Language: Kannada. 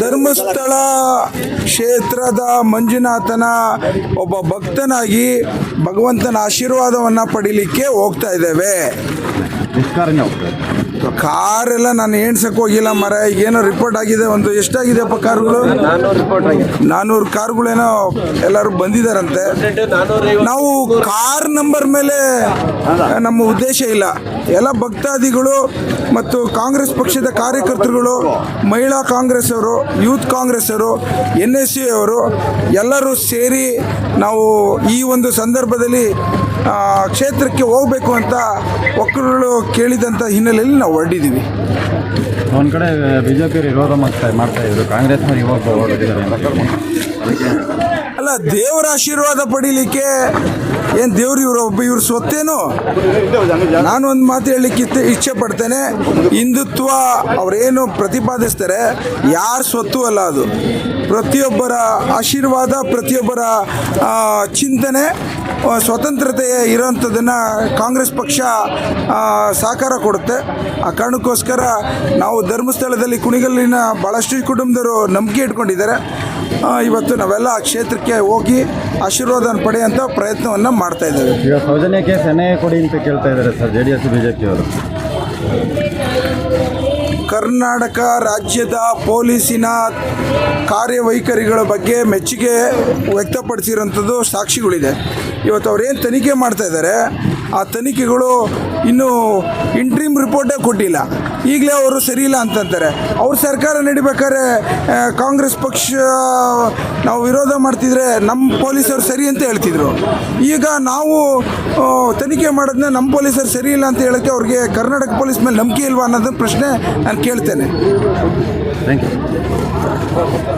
ಧರ್ಮಸ್ಥಳ ಕ್ಷೇತ್ರದ ಮಂಜುನಾಥನ ಒಬ್ಬ ಭಕ್ತನಾಗಿ ಭಗವಂತನ ಆಶೀರ್ವಾದವನ್ನು ಪಡಿಲಿಕ್ಕೆ ಹೋಗ್ತಾ ಇದ್ದೇವೆ. ಕಾರೆಲ್ಲ ನಾನು ಎಣ್ಸಕ್ಕೆ ಹೋಗಿಲ್ಲ ಮರ ಏನೋ ರಿಪೋರ್ಟ್ ಆಗಿದೆ ಒಂದು ಎಷ್ಟಾಗಿದೆಯಪ್ಪ ಕಾರುಗಳು ನಾನೂರು ಕಾರುಗಳೇನೋ ಎಲ್ಲರೂ ಬಂದಿದಾರಂತೆ ನಾವು ಕಾರ್ ನಂಬರ್ ಮೇಲೆ ನಮ್ಮ ಉದ್ದೇಶ ಇಲ್ಲ. ಎಲ್ಲ ಭಕ್ತಾದಿಗಳು ಮತ್ತು ಕಾಂಗ್ರೆಸ್ ಪಕ್ಷದ ಕಾರ್ಯಕರ್ತರುಗಳು ಮಹಿಳಾ ಕಾಂಗ್ರೆಸ್ ಅವರು ಯೂತ್ ಕಾಂಗ್ರೆಸ್ ಅವರು ಎನ್ ಎಸ್ ಸಿ ಅವರು ಎಲ್ಲರೂ ಸೇರಿ ನಾವು ಈ ಒಂದು ಸಂದರ್ಭದಲ್ಲಿ ಕ್ಷೇತ್ರಕ್ಕೆ ಹೋಗಬೇಕು ಅಂತ ಒಕ್ಕಲುಗಳು ಕೇಳಿದಂಥ ಹಿನ್ನೆಲೆಯಲ್ಲಿ ನಾವು ಹೊರಟಿದ್ದೀವಿ. ಒಂದು ಕಡೆ ಬಿಜೆಪಿ ವಿರೋಧ ಮಾಡ್ತಾ ಮಾಡ್ತಾ ಇದ್ರು. ಕಾಂಗ್ರೆಸ್ ಇವಾಗ ಅಲ್ಲ ದೇವರ ಆಶೀರ್ವಾದ ಪಡಿಲಿಕ್ಕೆ ಏನು ದೇವ್ರು ಇವರು ಒಬ್ಬ ಇವ್ರ ಸ್ವತ್ತೇನು ನಾನು ಒಂದು ಮಾತು ಹೇಳಲಿಕ್ಕೆ ಇಚ್ಛೆ- ಪಡ್ತೇನೆ. ಹಿಂದುತ್ವ ಅವರೇನು ಪ್ರತಿಪಾದಿಸ್ತಾರೆ, ಯಾರ ಸ್ವತ್ತು ಅಲ್ಲ ಅದು. ಪ್ರತಿಯೊಬ್ಬರ ಆಶೀರ್ವಾದ, ಪ್ರತಿಯೊಬ್ಬರ ಚಿಂತನೆ ಸ್ವತಂತ್ರತೆ ಇರೋಂಥದ್ದನ್ನು ಕಾಂಗ್ರೆಸ್ ಪಕ್ಷ ಸಹಕಾರ ಕೊಡುತ್ತೆ. ಆ ಕಾರಣಕ್ಕೋಸ್ಕರ ನಾವು ಧರ್ಮಸ್ಥಳದಲ್ಲಿ ಕುಣಿಗಲ್ಲಿನ ಭಾಳಷ್ಟು ಕುಟುಂಬದವರು ನಂಬಿಕೆ ಇಟ್ಕೊಂಡಿದ್ದಾರೆ. ಇವತ್ತು ನಾವೆಲ್ಲ ಆ ಕ್ಷೇತ್ರಕ್ಕೆ ಹೋಗಿ ಆಶೀರ್ವಾದನ ಪಡೆಯುವಂಥ ಪ್ರಯತ್ನವನ್ನು ಮಾಡ್ತಾ ಇದ್ದೇವೆ. ಈಗ ಸೌಜನ್ಯಕ್ಕೆ ಸೆನೆ ಕೊಡಿ ಅಂತ ಕೇಳ್ತಾ ಇದ್ದಾರೆ sir J D S BJP ಅವರು. ಕರ್ನಾಟಕ ರಾಜ್ಯದ ಪೊಲೀಸಿನ ಕಾರ್ಯವೈಖರಿಗಳ ಬಗ್ಗೆ ಮೆಚ್ಚುಗೆ ವ್ಯಕ್ತಪಡಿಸಿರೋಂಥದ್ದು ಸಾಕ್ಷಿಗಳಿದೆ. ಇವತ್ತು ಅವ್ರೇನು ತನಿಖೆ ಮಾಡ್ತಾ ಇದ್ದಾರೆ ಆ ತನಿಖೆಗಳು ಇನ್ನೂ ಇಂಟ್ರೀಮ್ ರಿಪೋರ್ಟೇ ಕೊಟ್ಟಿಲ್ಲ. ಈಗಲೇ ಅವರು ಸರಿಯಿಲ್ಲ ಅಂತಂತಾರೆ. ಅವ್ರ ಸರ್ಕಾರ ನಡಿಬೇಕಾದ್ರೆ ಕಾಂಗ್ರೆಸ್ ಪಕ್ಷ, ನಾವು ವಿರೋಧ ಮಾಡ್ತಿದ್ರೆ ನಮ್ಮ ಪೊಲೀಸರು ಸರಿ ಅಂತ ಹೇಳ್ತಿದ್ರು. ಈಗ ನಾವು ತನಿಖೆ ಮಾಡೋದನ್ನ ನಮ್ಮ ಪೊಲೀಸರು ಸರಿ ಇಲ್ಲ ಅಂತ ಹೇಳೋಕ್ಕೆ ಅವ್ರಿಗೆ ಕರ್ನಾಟಕ ಪೊಲೀಸ್ ಮೇಲೆ ನಂಬಿಕೆ ಇಲ್ವಾ ಅನ್ನೋದು ಪ್ರಶ್ನೆ ನಾನು ಕೇಳ್ತೇನೆ. Thank you